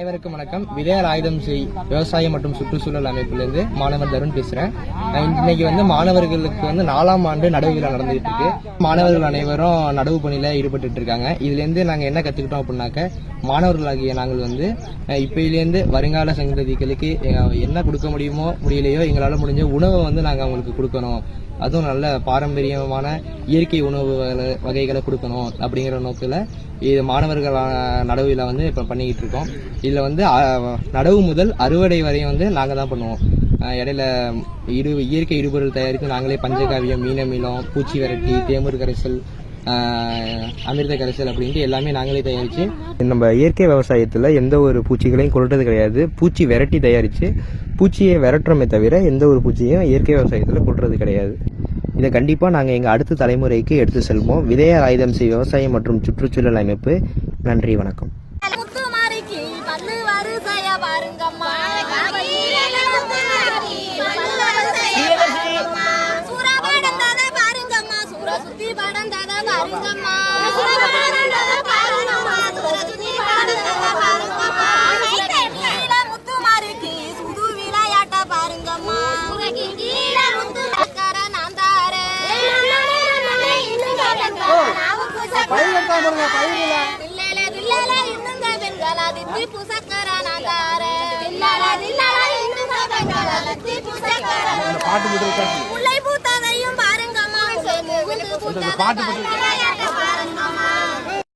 அனைவருக்கும் வணக்கம். விதையால் ஆயுதம் செய் விவசாயம் மற்றும் சுற்றுச்சூழல் அமைப்பிலிருந்து மாணவர் தருண் பேசுறேன். இன்னைக்கு வந்து மாணவர்களுக்கு வந்து நாலாம் ஆண்டு நடவு விழா நடந்துகிட்டு இருக்கு மாணவர்கள் அனைவரும் நடவு பணியில ஈடுபட்டு இருக்காங்க. இதுல இருந்து நாங்க என்ன கத்துக்கிட்டோம் அப்படின்னாக்க மாணவர்களாகிய நாங்கள் வந்து இப்பயிலேருந்து வருங்கால சங்கதிகளுக்கு என்ன கொடுக்க முடியுமோ முடியலையோ எங்களால முடிஞ்ச உணவை வந்து நாங்க அவங்களுக்கு கொடுக்கணும். அதுவும் நல்ல பாரம்பரியமான இயற்கை உணவு வகைகளை கொடுக்கணும் அப்படிங்கிற நோக்கில் இது மாணவர்கள் அஹ், வந்து இப்போ பண்ணிக்கிட்டு இருக்கோம். இதில் வந்து நடவு முதல் அறுவடை வரையும் வந்து நாங்கள் தான் பண்ணுவோம். இடையில இரு இயற்கை இருபொருள் தயாரித்து நாங்களே பஞ்சகாவியம் மீனமிலம் பூச்சி விரட்டி தேமூர் கரைசல் அமிர்த கரைசல் அப்படின்ட்டு எல்லாமே நாங்களே தயாரித்து நம்ம இயற்கை விவசாயத்தில் எந்த ஒரு பூச்சிகளையும் கொள்றது கிடையாது. பூச்சி விரட்டி தயாரித்து பூச்சியை விரட்டுறோமே தவிர எந்த ஒரு பூச்சியும் இயற்கை விவசாயத்தில் கொள்றது கிடையாது. இதை கண்டிப்பாக நாங்கள் எங்கள் அடுத்த தலைமுறைக்கு எடுத்து செல்வோம். விதையார் ஆயுதம் செய் விவசாயம் மற்றும் சுற்றுச்சூழல் அமைப்பு. நன்றி வணக்கம். பாட்டு பாருங்கம்மா கீழ பாட்டு பாட்டு.